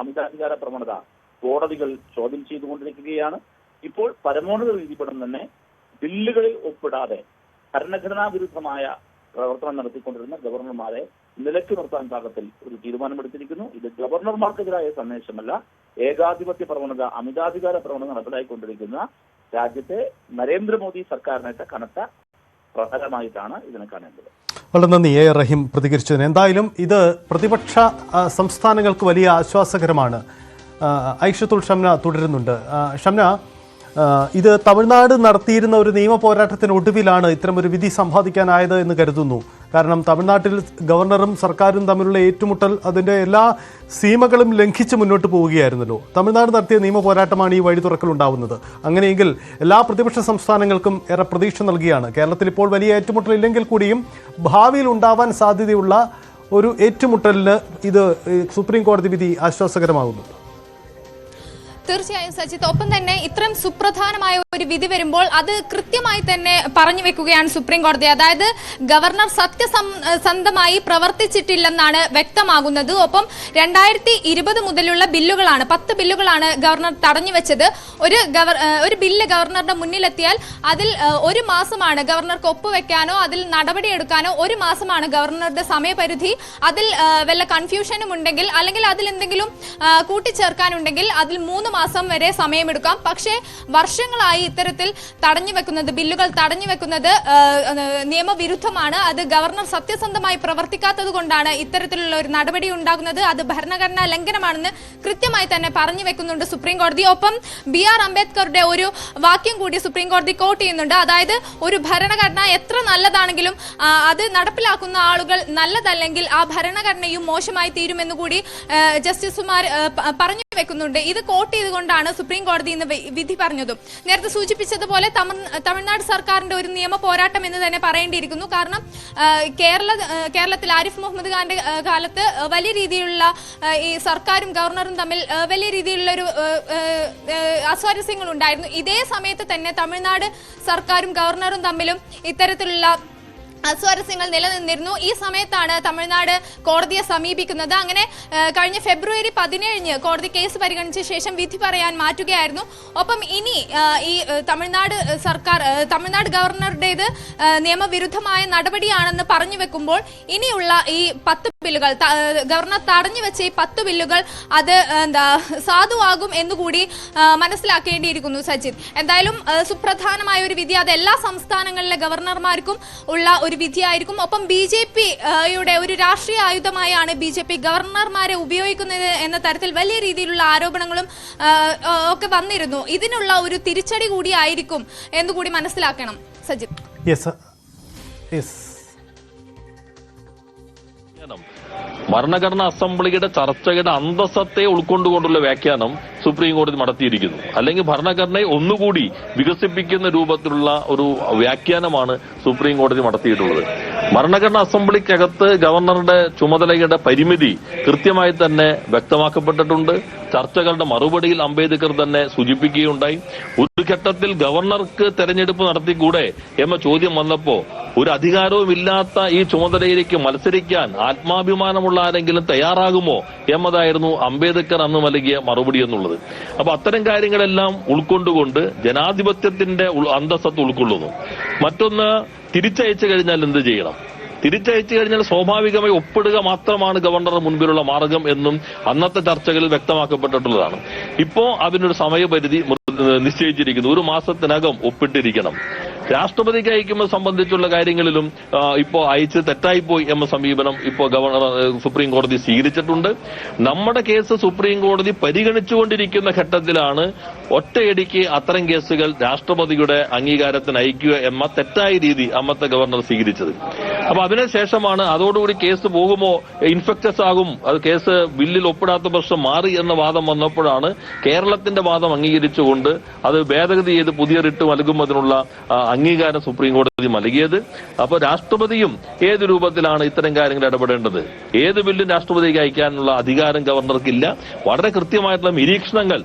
S6: അമിതാധികാര പ്രവണത കോടതികൾ ചോദ്യം ചെയ്തുകൊണ്ടിരിക്കുകയാണ്. ഇപ്പോൾ പരമോന്നത വിധിപടം തന്നെ ബില്ലുകളിൽ ഒപ്പിടാതെ ഭരണഘടനാ വിരുദ്ധമായ പ്രവർത്തനം നടത്തിക്കൊണ്ടിരുന്ന ഗവർണർമാരെ നിലയ്ക്ക് നിർത്താൻ പാകത്തിൽ ഒരു തീരുമാനമെടുത്തിരിക്കുന്നു. ഇത് ഗവർണർമാർക്കെതിരായ സന്ദേശമല്ല ഏകാധിപത്യ പ്രവണത അമിതാധികാര പ്രവണത നടപ്പിലായിക്കൊണ്ടിരിക്കുന്ന രാജ്യത്തെ നരേന്ദ്രമോദി സർക്കാരിനേറ്റ കനത്ത പ്രഹരമായിട്ടാണ് ഇതിനെ കാണേണ്ടത്.
S1: വളരെ നന്ദി എ. റഹീം പ്രതികരിച്ചതിന്. എന്തായാലും ഇത് പ്രതിപക്ഷ സംസ്ഥാനങ്ങൾക്ക് വലിയ ആശ്വാസകരമാണ്. ഐഷത്തുൽ ഷംന തുടരുന്നുണ്ട്. ഷംന ഇത് തമിഴ്നാട് നടത്തിയിരുന്ന ഒരു നിയമ ഒടുവിലാണ് ഒരു വിധി സമ്പാദിക്കാനായത് എന്ന് കരുതുന്നു. കാരണം തമിഴ്നാട്ടിൽ ഗവർണറും സർക്കാരും തമ്മിലുള്ള ഏറ്റുമുട്ടൽ അതിന്റെ എല്ലാ സീമകളും ലംഘിച്ച് മുന്നോട്ട് പോവുകയായിരുന്നല്ലോ. തമിഴ്നാട് നടത്തിയ നിയമ പോരാട്ടമാണ് ഈ വഴി തുറക്കലുണ്ടാവുന്നത് അങ്ങനെയെങ്കിൽ എല്ലാ പ്രതിപക്ഷ സംസ്ഥാനങ്ങൾക്കും ഏറെ പ്രതീക്ഷ നൽകിയാണ്. കേരളത്തിൽ ഇപ്പോൾ വലിയ ഏറ്റുമുട്ടൽ ഇല്ലെങ്കിൽ കൂടിയും ഭാവിയിൽ ഉണ്ടാവാൻ സാധ്യതയുള്ള ഒരു ഏറ്റുമുട്ടലിന് ഇത് സുപ്രീം കോടതി വിധി ആശ്വാസകരമാകുന്നുണ്ട്
S2: തീർച്ചയായും സജിത്ത് ഒപ്പം തന്നെ ഇത്രയും സുപ്രധാനമായ ഒരു വിധി വരുമ്പോൾ അത് കൃത്യമായി തന്നെ പറഞ്ഞു വെക്കുകയാണ് സുപ്രീം കോടതി. അതായത് ഗവർണർ സത്യസന്ധമായി പ്രവർത്തിച്ചിട്ടില്ലെന്നാണ് വ്യക്തമാകുന്നത്. ഒപ്പം രണ്ടായിരത്തി ഇരുപത് മുതലുള്ള ബില്ലുകളാണ് പത്ത് ബില്ലുകളാണ് ഗവർണർ തടഞ്ഞു വെച്ചത്. ഒരു ഗവർ ഒരു ബില്ല് ഗവർണറുടെ മുന്നിലെത്തിയാൽ അതിൽ ഒരു മാസമാണ് ഗവർണർക്ക് ഒപ്പുവെക്കാനോ അതിൽ നടപടിയെടുക്കാനോ ഒരു മാസമാണ് ഗവർണറുടെ സമയപരിധി. അതിൽ വല്ല കൺഫ്യൂഷനും ഉണ്ടെങ്കിൽ അല്ലെങ്കിൽ അതിൽ എന്തെങ്കിലും കൂട്ടിച്ചേർക്കാനുണ്ടെങ്കിൽ അതിൽ മൂന്ന് മാസം വരെ സമയമെടുക്കാം. പക്ഷേ വർഷങ്ങളായി ഇത്തരത്തിൽ തടഞ്ഞു വെക്കുന്നത് ബില്ലുകൾ തടഞ്ഞു വെക്കുന്നത് നിയമവിരുദ്ധമാണ്. അത് ഗവർണർ സത്യസന്ധമായി പ്രവർത്തിക്കാത്തത് കൊണ്ടാണ് ഇത്തരത്തിലുള്ള ഒരു നടപടി ഉണ്ടാകുന്നത്. അത് ഭരണഘടനാ ലംഘനമാണെന്ന് കൃത്യമായി തന്നെ പറഞ്ഞു വെക്കുന്നുണ്ട് സുപ്രീം കോടതി. ഒപ്പം ബി ആർ അംബേദ്കറുടെ ഒരു വാക്യം കൂടി സുപ്രീം കോടതി കോട്ട് ചെയ്യുന്നുണ്ട്. അതായത് ഒരു ഭരണഘടന എത്ര നല്ലതാണെങ്കിലും അത് നടപ്പിലാക്കുന്ന ആളുകൾ നല്ലതല്ലെങ്കിൽ ആ ഭരണഘടനയും മോശമായി തീരുമെന്ന് കൂടി ജസ്റ്റിസുമാർ പറഞ്ഞു വെക്കുന്നുണ്ട്. ഇത് കോട്ട് ചെയ്തുകൊണ്ടാണ് സുപ്രീം കോടതി ഇന്ന് വിധി പറഞ്ഞതും. നേരത്തെ സൂചിപ്പിച്ചതുപോലെ തമിഴ്നാട് സർക്കാരിന്റെ ഒരു നിയമ പോരാട്ടം എന്ന് തന്നെ പറയേണ്ടിയിരിക്കുന്നു. കാരണം കേരള കേരളത്തിൽ ആരിഫ് മുഹമ്മദ് ഖാന്റെ കാലത്ത് വലിയ രീതിയിലുള്ള ഈ സർക്കാരും ഗവർണറും തമ്മിൽ വലിയ രീതിയിലുള്ള ഒരു അസ്വാരസ്യങ്ങൾ ഉണ്ടായിരുന്നു ഇതേ സമയത്ത് തന്നെ തമിഴ്നാട് സർക്കാരും ഗവർണറും തമ്മിലും ഇത്തരത്തിലുള്ള അസ്വാരസ്യങ്ങൾ നിലനിന്നിരുന്നു. ഈ സമയത്താണ് തമിഴ്നാട് കോടതിയെ സമീപിക്കുന്നത്. അങ്ങനെ കഴിഞ്ഞ ഫെബ്രുവരി പതിനേഴിന് കോടതി കേസ് പരിഗണിച്ച ശേഷം വിധി പറയാൻ മാറ്റുകയായിരുന്നു. ഒപ്പം ഇനി ഈ തമിഴ്നാട് സർക്കാർ തമിഴ്നാട് ഗവർണറുടേത് നിയമവിരുദ്ധമായ നടപടിയാണെന്ന് പറഞ്ഞു വെക്കുമ്പോൾ ഇനിയുള്ള ഈ പത്ത് ബില്ലുകൾ ഗവർണർ തടഞ്ഞു വെച്ച ഈ പത്ത് ബില്ലുകൾ അത് എന്താ സാധുവാകും എന്നുകൂടി മനസ്സിലാക്കേണ്ടിയിരിക്കുന്നു സജിത്. എന്തായാലും സുപ്രധാനമായ ഒരു വിധി അത് എല്ലാ സംസ്ഥാനങ്ങളിലെ ഗവർണർമാർക്കും ഉള്ള ഒരു വിധിയായിരിക്കും. ഒപ്പം ബി ജെ പിയുടെ ഒരു രാഷ്ട്രീയ ആയുധമായാണ് ബി ജെ പി ഗവർണർമാരെ ഉപയോഗിക്കുന്നത് എന്ന തരത്തിൽ വലിയ രീതിയിലുള്ള ആരോപണങ്ങളും ഒക്കെ വന്നിരുന്നു. ഇതിനുള്ള ഒരു തിരിച്ചടി കൂടിയായിരിക്കും എന്നുകൂടി മനസ്സിലാക്കണം. സജിത്.
S1: യെസ് യെസ്
S7: ഭരണഘടനാ അസംബ്ലിയുടെ ചർച്ചയുടെ അന്തസ്സത്തെ ഉൾക്കൊണ്ടുകൊണ്ടുള്ള വ്യാഖ്യാനം സുപ്രീം കോടതി നടത്തിയിരിക്കുന്നു. അല്ലെങ്കിൽ ഭരണഘടനയെ ഒന്നുകൂടി വികസിപ്പിക്കുന്ന രൂപത്തിലുള്ള ഒരു വ്യാഖ്യാനമാണ് സുപ്രീം കോടതി നടത്തിയിട്ടുള്ളത്. ഭരണഘടനാ അസംബ്ലിക്കകത്ത് ഗവർണറുടെ ചുമതലയുടെ പരിമിതി കൃത്യമായി തന്നെ വ്യക്തമാക്കപ്പെട്ടിട്ടുണ്ട്. ചർച്ചകളുടെ മറുപടിയിൽ അംബേദ്കർ തന്നെ സൂചിപ്പിക്കുകയുണ്ടായി. ഒരു ഘട്ടത്തിൽ ഗവർണർക്ക് തെരഞ്ഞെടുപ്പ് നടത്തിക്കൂടെ എന്ന ചോദ്യം വന്നപ്പോ ഒരു അധികാരവും ഇല്ലാത്ത ഈ ചുമതലയിലേക്ക് മത്സരിക്കാൻ ആത്മാഭിമാനമുള്ള ആരെങ്കിലും തയ്യാറാകുമോ എന്നതായിരുന്നു അംബേദ്കർ അന്ന് നൽകിയ മറുപടി എന്നുള്ളത്. അപ്പൊ അത്തരം കാര്യങ്ങളെല്ലാം ഉൾക്കൊണ്ടുകൊണ്ട് ജനാധിപത്യത്തിന്റെ അന്തസ്സത്ത് ഉൾക്കൊള്ളുന്നു. മറ്റൊന്ന് തിരിച്ചയച്ചു കഴിഞ്ഞാൽ എന്ത് ചെയ്യണം? തിരിച്ചയച്ചു കഴിഞ്ഞാൽ സ്വാഭാവികമായി ഒപ്പിടുക മാത്രമാണ് ഗവർണറുടെ മുൻപിലുള്ള മാർഗം എന്നും അന്നത്തെ ചർച്ചകളിൽ വ്യക്തമാക്കപ്പെട്ടിട്ടുള്ളതാണ്. ഇപ്പോ അതിനൊരു സമയപരിധി നിശ്ചയിച്ചിരിക്കുന്നു. ഒരു മാസത്തിനകം ഒപ്പിട്ടിരിക്കണം. രാഷ്ട്രപതിക്ക് അയക്കുമ്പോൾ സംബന്ധിച്ചുള്ള കാര്യങ്ങളിലും ഇപ്പോ അയച്ച് തെറ്റായിപ്പോയി എന്ന സമീപനം ഇപ്പോ ഗവർണർ സുപ്രീം കോടതി സ്വീകരിച്ചിട്ടുണ്ട്. നമ്മുടെ കേസ് സുപ്രീം കോടതി പരിഗണിച്ചുകൊണ്ടിരിക്കുന്ന ഘട്ടത്തിലാണ് ഒറ്റയടിക്ക് അത്തരം കേസുകൾ രാഷ്ട്രപതിയുടെ അംഗീകാരത്തിന് അയക്കുക എന്ന തെറ്റായ രീതി അമ്മത്തെ ഗവർണർ സ്വീകരിച്ചത്. അപ്പൊ അതിനുശേഷമാണ് അതോടുകൂടി കേസ് പോകുമോ ഇൻഫെക്റ്റസ് ആകും അത് കേസ് ബില്ലിൽ ഒപ്പിടാത്ത പ്രശ്നം മാറി എന്ന വാദം വന്നപ്പോഴാണ് കേരളത്തിന്റെ വാദം അംഗീകരിച്ചുകൊണ്ട് അത് ഭേദഗതി ചെയ്ത് പുതിയ റിട്ട് നൽകുന്നതിനുള്ള അംഗീകാരം സുപ്രീം കോടതി നൽകിയത്. അപ്പോൾ രാഷ്ട്രപതിയും ഏത് രൂപത്തിലാണ് ഇത്തരം കാര്യങ്ങൾ ഇടപെടേണ്ടത്? ഏത് ബില്ലും രാഷ്ട്രപതിക്ക് അയക്കാനുള്ള അധികാരം ഗവർണർക്കില്ല. വളരെ കൃത്യമായിട്ടുള്ള നിരീക്ഷണങ്ങൾ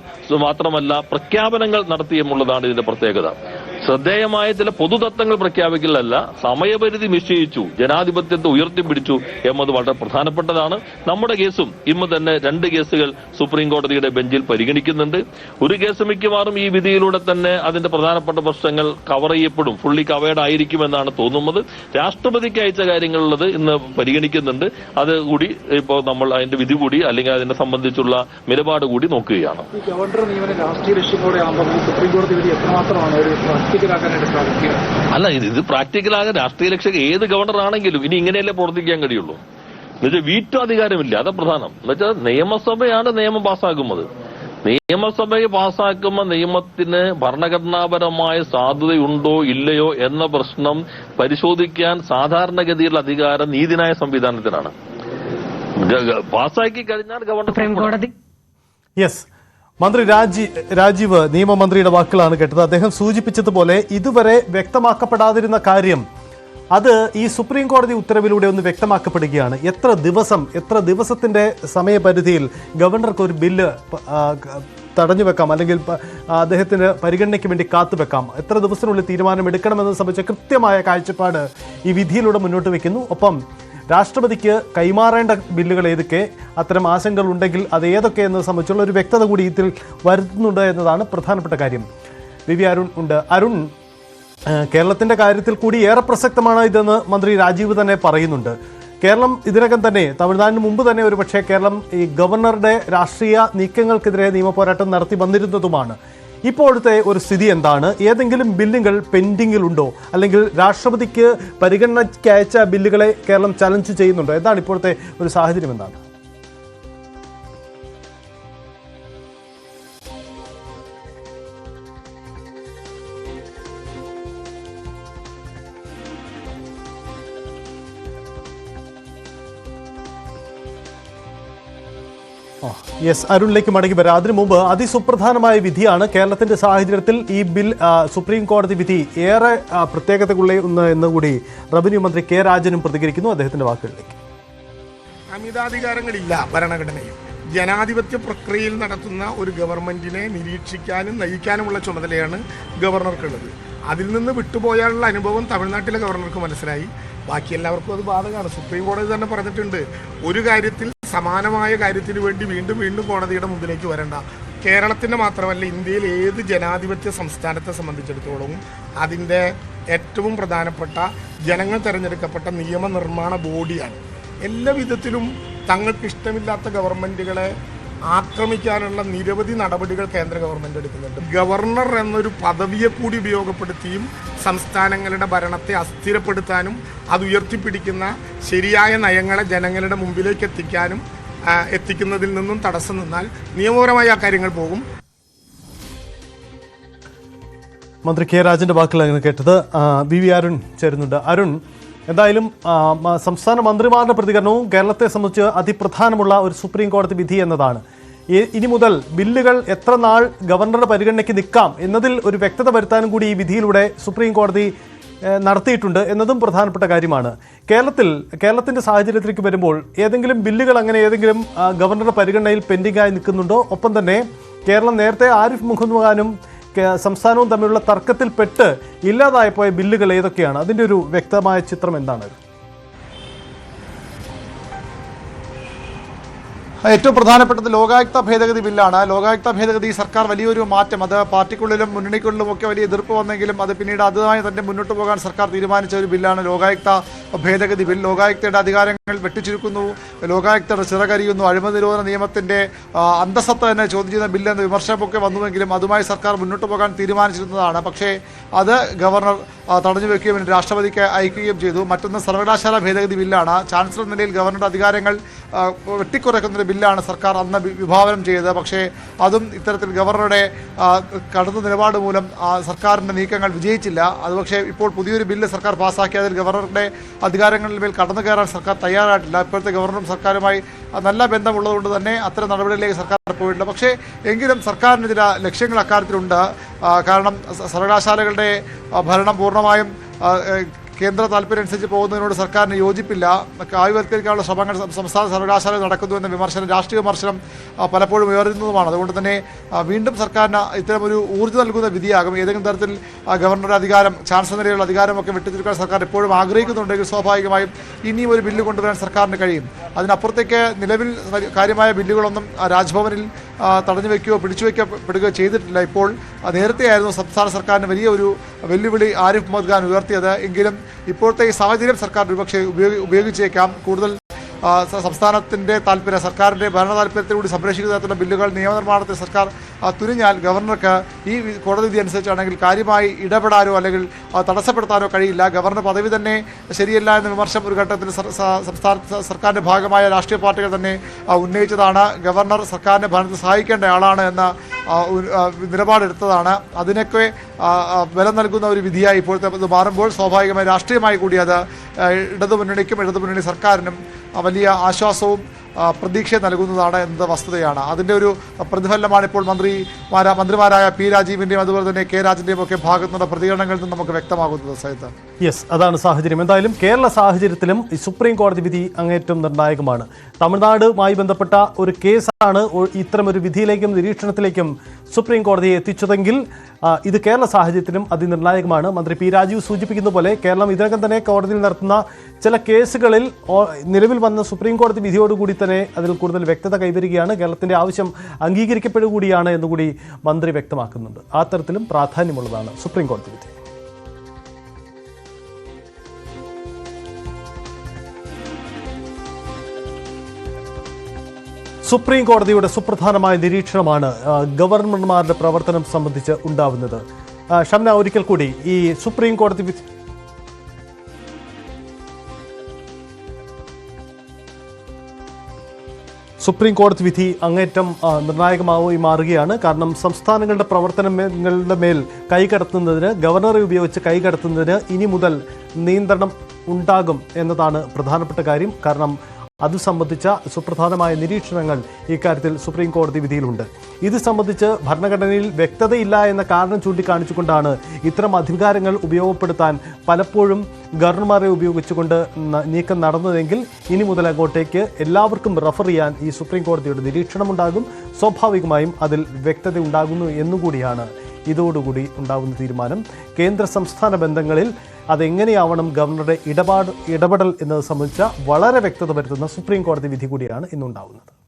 S7: മാത്രമല്ല പ്രഖ്യാപനങ്ങൾ നടത്തിയെന്നുള്ളതാണ് ഇതിന്റെ പ്രത്യേകത. ശ്രദ്ധേയമായ ചില പൊതുതത്വങ്ങൾ പ്രഖ്യാപിക്കലല്ല സമയപരിധി നിശ്ചയിച്ചു ജനാധിപത്യത്തെ ഉയർത്തിപ്പിടിച്ചു എന്നത് വളരെ പ്രധാനപ്പെട്ടതാണ്. നമ്മുടെ കേസും ഇന്ന് തന്നെ രണ്ട് കേസുകൾ സുപ്രീം കോടതിയുടെ ബെഞ്ചിൽ പരിഗണിക്കുന്നുണ്ട്. ഒരു കേസ് മിക്കവാറും ഈ വിധിയിലൂടെ തന്നെ അതിന്റെ പ്രധാനപ്പെട്ട പ്രശ്നങ്ങൾ കവർ ചെയ്യപ്പെടും. ഫുള്ളി കവേർഡ് ആയിരിക്കുമെന്നാണ് തോന്നുന്നത്. രാഷ്ട്രപതിക്ക് അയച്ച കാര്യങ്ങളുള്ളത് ഇന്ന് പരിഗണിക്കുന്നുണ്ട്. അത് കൂടി ഇപ്പോൾ നമ്മൾ അതിന്റെ വിധി കൂടി അല്ലെങ്കിൽ അതിനെ സംബന്ധിച്ചുള്ള നിലപാട് കൂടി നോക്കുകയാണ്.
S8: ഗവർണർ നിയമന രാഷ്ട്രീയ ലക്ഷ്യത്തോടെ സുപ്രീം കോടതി വിധി എത്രമാത്രമാണ് ഒരു പ്രാക്ടിക്കലാക്കാനായിട്ട് സാധിക്കുക.
S7: അല്ല ഇത് ഇത് പ്രാക്ടിക്കലാകെ രാഷ്ട്രീയ ലക്ഷ്യം ഏത് ഗവർണർ ആണെങ്കിലും ഇനി ഇങ്ങനെയല്ലേ പ്രവർത്തിക്കാൻ കഴിയുള്ളൂ. എന്നുവെച്ചാൽ വീറ്റോ അധികാരമില്ല അതാ പ്രധാനം. എന്നുവെച്ചാൽ നിയമസഭയാണ് നിയമം പാസ്സാക്കുന്നത്. നിയമസഭയെ പാസ്സാക്കുന്ന നിയമത്തിന് ഭരണഘടനാപരമായ സാധുതയുണ്ടോ ഇല്ലയോ എന്ന പ്രശ്നം പരിശോധിക്കാൻ സാധാരണഗതിയിലുള്ള അധികാരം നീതിന്യായ സംവിധാനത്തിനാണ്. പാസ്സാക്കി ഗവർണർ കഴിഞ്ഞാൽ ഗവർണർ
S1: യെസ് മന്ത്രി രാജി രാജീവ് നിയമമന്ത്രിയുടെ വാക്കുകളാണ് കേട്ടത്. അദ്ദേഹം സൂചിപ്പിച്ചതുപോലെ ഇതുവരെ വ്യക്തമാക്കപ്പെടാതിരുന്ന കാര്യം അത് ഈ സുപ്രീം കോടതി ഉത്തരവിലൂടെ ഒന്ന് വ്യക്തമാക്കപ്പെടുകയാണ്. എത്ര ദിവസം എത്ര ദിവസത്തിന്റെ സമയപരിധിയിൽ ഗവർണർക്ക് ഒരു ബില്ല് തടഞ്ഞു വെക്കാം അല്ലെങ്കിൽ അദ്ദേഹത്തിന് പരിഗണനയ്ക്ക് വേണ്ടി കാത്തു വെക്കാം? എത്ര ദിവസത്തിനുള്ളിൽ തീരുമാനം എടുക്കണമെന്നത് സംബന്ധിച്ച കൃത്യമായ കാഴ്ചപ്പാട് ഈ വിധിയിലൂടെ മുന്നോട്ട് വയ്ക്കുന്നു. ഒപ്പം രാഷ്ട്രപതിക്ക് കൈമാറേണ്ട ബില്ലുകൾ ഏതൊക്കെ അത്തരം ആശങ്കകൾ ഉണ്ടെങ്കിൽ അത് ഏതൊക്കെ എന്നത് സംബന്ധിച്ചുള്ള ഒരു വ്യക്തത കൂടി ഇതിൽ വരുത്തുന്നുണ്ട് എന്നതാണ് പ്രധാനപ്പെട്ട കാര്യം. വി അരുൺ ഉണ്ട്. അരുൺ കേരളത്തിന്റെ കാര്യത്തിൽ കൂടി ഏറെ പ്രസക്തമാണ് ഇതെന്ന് മന്ത്രി രാജീവ് തന്നെ പറയുന്നുണ്ട്. കേരളം ഇതിനകം തന്നെ തമിഴ്നാടിന് മുമ്പ് തന്നെ ഒരു പക്ഷേ കേരളം ഈ ഗവർണറുടെ രാഷ്ട്രീയ നീക്കങ്ങൾക്കെതിരെ നിയമപോരാട്ടം നടത്തി വന്നിരുന്നതുമാണ്. ഇപ്പോഴത്തെ ഒരു സ്ഥിതി എന്താണ്? ഏതെങ്കിലും ബില്ലുകൾ പെൻഡിങ്ങിൽ ഉണ്ടോ അല്ലെങ്കിൽ രാഷ്ട്രപതിക്ക് പരിഗണനയ്ക്ക് അയച്ച ബില്ലുകളെ കേരളം ചലഞ്ച് ചെയ്യുന്നുണ്ടോ? എന്താണ് ഇപ്പോഴത്തെ ഒരു സാഹചര്യം എന്താണ്? യെസ് അരുണിലേക്ക് മടങ്ങി വരാം. അതിനു മുമ്പ് അതിസുപ്രധാനമായ വിധിയാണ് കേരളത്തിന്റെ സാഹചര്യത്തിൽ ഈ ബിൽ സുപ്രീം കോടതി വിധി ഏറെ ആ, പ്രത്യേകതകളുള്ള കൂടി റവന്യൂ മന്ത്രി കെ രാജനും പ്രതികരിക്കുന്നു. അദ്ദേഹത്തിന്റെ വാക്കുകളിലേക്ക്.
S9: അമിതാധികാരങ്ങളില്ല ഭരണഘടനയിൽ. ജനാധിപത്യ പ്രക്രിയയിൽ നടത്തുന്ന ഒരു ഗവൺമെന്റിനെ നിരീക്ഷിക്കാനും നയിക്കാനുമുള്ള ചുമതലയാണ് ഗവർണർക്കുള്ളത്. അതിൽ നിന്ന് വിട്ടുപോയാലുള്ള അനുഭവം തമിഴ്നാട്ടിലെ ഗവർണർക്ക് മനസ്സിലായി. ബാക്കി എല്ലാവർക്കും അത് ബാധകമാണ്. സുപ്രീം കോടതി തന്നെ പറഞ്ഞിട്ടുണ്ട്. ഒരു കാര്യത്തിൽ സമാനമായ കാര്യത്തിന് വേണ്ടി വീണ്ടും വീണ്ടും കോടതിയുടെ മുമ്പിലേക്ക് വരണ്ട. കേരളത്തിന്റെ മാത്രമല്ല ഇന്ത്യയിൽ ഏത് ജനാധിപത്യ സംസ്ഥാനത്തെ സംബന്ധിച്ചിടത്തോളം അതിന്റെ ഏറ്റവും പ്രധാനപ്പെട്ട ജനങ്ങൾ തിരഞ്ഞെടുക്കപ്പെട്ട നിയമനിർമ്മാണ ബോഡിയാണ്. എല്ലാ വിധത്തിലും തങ്ങൾക്ക് ഇഷ്ടമില്ലാത്ത ഗവൺമെന്റുകളെ ആക്രമിക്കാനുള്ള നിരവധി നടപടികൾ കേന്ദ്ര ഗവൺമെന്റ് എടുക്കുന്നുണ്ട്. ഗവർണർ എന്നൊരു പദവിയെ കൂടി ഉപയോഗപ്പെടുത്തിയും സംസ്ഥാനങ്ങളുടെ ഭരണത്തെ അസ്ഥിരപ്പെടുത്താനും അത് ഉയർത്തിപ്പിടിക്കുന്ന ശരിയായ നയങ്ങളെ ജനങ്ങളുടെ മുമ്പിലേക്ക് എത്തിക്കാനും എത്തിക്കുന്നതിൽ നിന്നും തടസ്സം നിന്നാൽ നിയമപരമായി ആ കാര്യങ്ങൾ പോകും.
S1: മന്ത്രി കെ രാജന്റെ വാക്കുകളാണ് കേട്ടത്. വി വി അരുൺ ചേരുന്നുണ്ട്. അരുൺ എന്തായാലും സംസ്ഥാന മന്ത്രിമാരുടെ പ്രതികരണവും കേരളത്തെ സംബന്ധിച്ച് അതിപ്രധാനമുള്ള ഒരു സുപ്രീം കോടതി വിധി എന്നതാണ്. ഇനി മുതൽ ബില്ലുകൾ എത്ര നാൾ ഗവർണറുടെ പരിഗണനയ്ക്ക് നിൽക്കാം എന്നതിൽ ഒരു വ്യക്തത വരുത്താനും കൂടി ഈ വിധിയിലൂടെ സുപ്രീം കോടതി നടത്തിയിട്ടുണ്ട് എന്നതും പ്രധാനപ്പെട്ട കാര്യമാണ്. കേരളത്തിൽ കേരളത്തിന്റെ സാഹചര്യത്തിലേക്ക് വരുമ്പോൾ ഏതെങ്കിലും ബില്ലുകൾ അങ്ങനെ ഏതെങ്കിലും ഗവർണറുടെ പരിഗണനയിൽ പെൻഡിങ്ങായി ആയി നിൽക്കുന്നുണ്ടോ? ഒപ്പം തന്നെ കേരളം നേരത്തെ ആരിഫ് മുഹമ്മദ് ഖാനും സംസ്ഥാനവും തമ്മിലുള്ള തർക്കത്തിൽപ്പെട്ട് ഇല്ലാതായിപ്പോയ ബില്ലുകൾ ഏതൊക്കെയാണ്? അതിന്റെ ഒരു വ്യക്തമായ ചിത്രം എന്താണ്?
S4: ഏറ്റവും പ്രധാനപ്പെട്ടത് ലോകായുക്ത ഭേദഗതി ബില്ലാണ്. ലോകായുക്ത ഭേദഗതി സർക്കാർ വലിയൊരു മാറ്റം. അത് പാർട്ടിക്കുള്ളിലും മുന്നണിക്കുള്ളിലും ഒക്കെ വലിയ എതിർപ്പ് വന്നെങ്കിലും അത് പിന്നീട് അതുമായി തന്നെ മുന്നോട്ട് പോകാൻ സർക്കാർ തീരുമാനിച്ച ഒരു ബില്ലാണ് ലോകായുക്ത ഭേദഗതി ബിൽ. ലോകായുക്തയുടെ അധികാരങ്ങൾ വെട്ടിച്ചുരുക്കുന്നു. ലോകായുക്തയുടെ ചിറകരിയുന്നു. അഴിമതി നിരോധന നിയമത്തിന്റെ ആ, അന്തസത്ത തന്നെ ചോദ്യം ചെയ്യുന്ന ബില്ലെന്ന വിമർശനമൊക്കെ വന്നുവെങ്കിലും അതുമായി സർക്കാർ മുന്നോട്ട് പോകാൻ തീരുമാനിച്ചിരുന്നതാണ്. പക്ഷേ അത് ഗവർണർ തടഞ്ഞു വെക്കുകയും രാഷ്ട്രപതിക്ക് അയക്കുകയും ചെയ്തു. മറ്റൊന്ന് സർവകലാശാല ഭേദഗതി ബില്ലാണ്. ചാൻസലർ നിലയിൽ ഗവർണറുടെ അധികാരങ്ങൾ വെട്ടിക്കുറയ്ക്കുന്നൊരു വെട്ടിക്കുറയ്ക്കുന്ന ബില്ലാണ് സർക്കാർ അന്ന് വിഭാവനം ചെയ്തത്. പക്ഷേ അതും ഇത്തരത്തിൽ ഗവർണറുടെ കടുത്ത നിലപാട് മൂലം സർക്കാരിന്റെ നീക്കങ്ങൾ വിജയിച്ചില്ല. അത് പക്ഷേ ഇപ്പോൾ പുതിയൊരു ബില്ല് സർക്കാർ പാസ്സാക്കി അതിൽ ഗവർണറുടെ അധികാരങ്ങളിൽ മേൽ കടന്നു കയറാൻ സർക്കാർ തയ്യാറായിട്ടില്ല. ഇപ്പോഴത്തെ ഗവർണറും സർക്കാരുമായി നല്ല ബന്ധമുള്ളതുകൊണ്ട് തന്നെ അത്തരം നടപടികളിലേക്ക് സർക്കാർ പോയിട്ടില്ല. പക്ഷേ എങ്കിലും സർക്കാരിന് ചില ലക്ഷ്യങ്ങൾ അക്കാര്യത്തിലുണ്ട്. കാരണം സർവകലാശാലകളുടെ ഭരണം പൂർണമായും കേന്ദ്ര താല്പര്യം അനുസരിച്ച് പോകുന്നതിനോട് സർക്കാരിന് യോജിപ്പില്ല. ആയുവത്കരിക്കാനുള്ള ശ്രമങ്ങൾ സംസ്ഥാന സർവകലാശാല നടക്കുന്നു എന്ന വിമർശനം രാഷ്ട്രീയ വിമർശനം പലപ്പോഴും ഉയർന്നതുമാണ്. അതുകൊണ്ട് തന്നെ വീണ്ടും സർക്കാരിന് ഇത്തരമൊരു ഊർജം നൽകുന്ന വിധിയാകും. ഏതെങ്കിലും തരത്തിൽ ഗവർണറുടെ അധികാരം ചാൻസലറിയുള്ള അധികാരമൊക്കെ വിട്ടുതിരിക്കാൻ സർക്കാർ എപ്പോഴും ആഗ്രഹിക്കുന്നുണ്ടെങ്കിൽ സ്വാഭാവികമായും ഇനിയും ഒരു ബില്ല് കൊണ്ടുവരാൻ സർക്കാരിന് കഴിയും. അതിനപ്പുറത്തേക്ക് നിലവിൽ കാര്യമായ ബില്ലുകളൊന്നും രാജ്ഭവനിൽ തടഞ്ഞു വയ്ക്കുകയോ പിടിച്ചു വയ്ക്കപ്പെടുകയോ ചെയ്തിട്ടില്ല. ഇപ്പോൾ നേരത്തെയായിരുന്നു സംസ്ഥാന സർക്കാരിന് വലിയ ഒരു വെല്ലുവിളി ആരിഫ് മുഹമ്മദ് ഖാൻ ഉയർത്തിയത്. എങ്കിലും ഇപ്പോഴത്തെ ഈ സാഹചര്യം സർക്കാർ ഒരുപക്ഷെ ഉപയോഗി ഉപയോഗിച്ചേക്കാം. കൂടുതൽ സംസ്ഥാനത്തിന്റെ താല്പര്യം സർക്കാരിന്റെ ഭരണ താല്പര്യത്തിലൂടെ സംരക്ഷിക്കുന്ന തരത്തിലുള്ള ബില്ലുകൾ നിയമനിർമ്മാണത്തിൽ സർക്കാർ തുനിഞ്ഞാൽ ഗവർണർക്ക് ഈ കോടതി വിധി അനുസരിച്ചാണെങ്കിൽ കാര്യമായി ഇടപെടാനോ അല്ലെങ്കിൽ തടസ്സപ്പെടുത്താനോ കഴിയില്ല. ഗവർണർ പദവി തന്നെ ശരിയല്ല എന്ന വിമർശം ഒരു ഘട്ടത്തിൽ സംസ്ഥാന സർക്കാരിന്റെ ഭാഗമായ രാഷ്ട്രീയ പാർട്ടികൾ തന്നെ ഉന്നയിച്ചതാണ്. ഗവർണർ സർക്കാരിനെ ഭരണത്തിൽ സഹായിക്കേണ്ട ആളാണ് എന്ന നിലപാടെടുത്തതാണ്. അതിനൊക്കെ ബലം നൽകുന്ന ഒരു വിധിയായി ഇപ്പോഴത്തെ ഇത് മാറുമ്പോൾ സ്വാഭാവികമായി രാഷ്ട്രീയമായി കൂടി അത് ഇടതുമുന്നണിക്കും ഇടതുമുന്നണി സർക്കാരിനും വലിയ ആശ്വാസവും പ്രതീക്ഷ നൽകുന്നതാണ് എന്നത് വസ്തുതയാണ്. അതിന്റെ ഒരു പ്രതിഫലമാണ് ഇപ്പോൾ മന്ത്രിമാരാ മന്ത്രിമാരായ പി രാജീവിന്റെയും അതുപോലെ തന്നെ കെ രാജിന്റെയും ഒക്കെ ഭാഗത്തുനിന്നുള്ള പ്രതികരണങ്ങളിൽ നിന്ന് നമുക്ക് വ്യക്തമാകുന്നത് സഹിത
S1: യെസ് അതാണ് സാഹചര്യം. എന്തായാലും കേരള സാഹചര്യത്തിലും സുപ്രീം കോടതി വിധി അങ്ങേറ്റം നിർണായകമാണ്. തമിഴ്നാടുമായി ബന്ധപ്പെട്ട ഒരു കേസാണ് ഇത്തരം ഒരു വിധിയിലേക്കും നിരീക്ഷണത്തിലേക്കും സുപ്രീം കോടതിയെ എത്തിച്ചതെങ്കിൽ ഇത് കേരള സാഹചര്യത്തിലും അതിനിർണായകമാണ്. മന്ത്രി പി രാജീവ് സൂചിപ്പിക്കുന്ന പോലെ കേരളം ഇതിനകം തന്നെ കോടതിയിൽ നടത്തുന്ന ചില കേസുകളിൽ നിലവിൽ വന്ന സുപ്രീം കോടതി വിധിയോടുകൂടി തന്നെ അതിൽ കൂടുതൽ വ്യക്തത കൈവരികയാണ്. കേരളത്തിന്റെ ആവശ്യം അംഗീകരിക്കപ്പെടുകൂടിയാണ് എന്നുകൂടി മന്ത്രി വ്യക്തമാക്കുന്നുണ്ട്. ആ തരത്തിലും പ്രാധാന്യമുള്ളതാണ് സുപ്രീം കോടതി വിധി. സുപ്രീം കോടതിയുടെ സുപ്രധാനമായ നിരീക്ഷണമാണ് ഗവർണർമാരുടെ പ്രവർത്തനം സംബന്ധിച്ച് ഉണ്ടാവുന്നത്. ഷംന ഒരിക്കൽ കൂടി ഈ സുപ്രീം കോടതി സുപ്രീം കോടതി വിധി അങ്ങേറ്റം നിർണായകമായി മാറുകയാണ്. കാരണം സംസ്ഥാനങ്ങളുടെ പ്രവർത്തനങ്ങളുടെ മേൽ കൈകടത്തുന്നതിന് ഗവർണറെ ഉപയോഗിച്ച് കൈകടത്തുന്നതിന് ഇനി മുതൽ നിയന്ത്രണം ഉണ്ടാകും എന്നതാണ് പ്രധാനപ്പെട്ട കാര്യം. കാരണം അത് സംബന്ധിച്ച സുപ്രധാനമായ നിരീക്ഷണങ്ങൾ ഇക്കാര്യത്തിൽ സുപ്രീം കോടതി വിധിയിലുണ്ട്. ഇത് സംബന്ധിച്ച് ഭരണഘടനയിൽ വ്യക്തതയില്ല എന്ന കാരണം ചൂണ്ടിക്കാണിച്ചുകൊണ്ടാണ് ഇത്തരം അധികാരങ്ങൾ ഉപയോഗപ്പെടുത്താൻ പലപ്പോഴും ഗവർണർമാരെ ഉപയോഗിച്ചുകൊണ്ട് നീക്കം നടന്നതെങ്കിൽ ഇനി മുതൽ അങ്ങോട്ടേക്ക് എല്ലാവർക്കും റഫർ ചെയ്യാൻ ഈ സുപ്രീം കോടതിയുടെ നിരീക്ഷണമുണ്ടാകും. സ്വാഭാവികമായും അതിൽ വ്യക്തത ഉണ്ടാകുന്നു എന്നുകൂടിയാണ് ഇതോടുകൂടി ഉണ്ടാകുന്ന തീരുമാനം. കേന്ദ്ര സംസ്ഥാന ബന്ധങ്ങളിൽ അതെങ്ങനെയാവണം ഗവർണറുടെ ഇടപാട് ഇടപെടൽ എന്നത് സംബന്ധിച്ച വളരെ വ്യക്തത വരുത്തുന്ന സുപ്രീം കോടതി വിധി കൂടിയാണ് ഇന്നുണ്ടാവുന്നത്.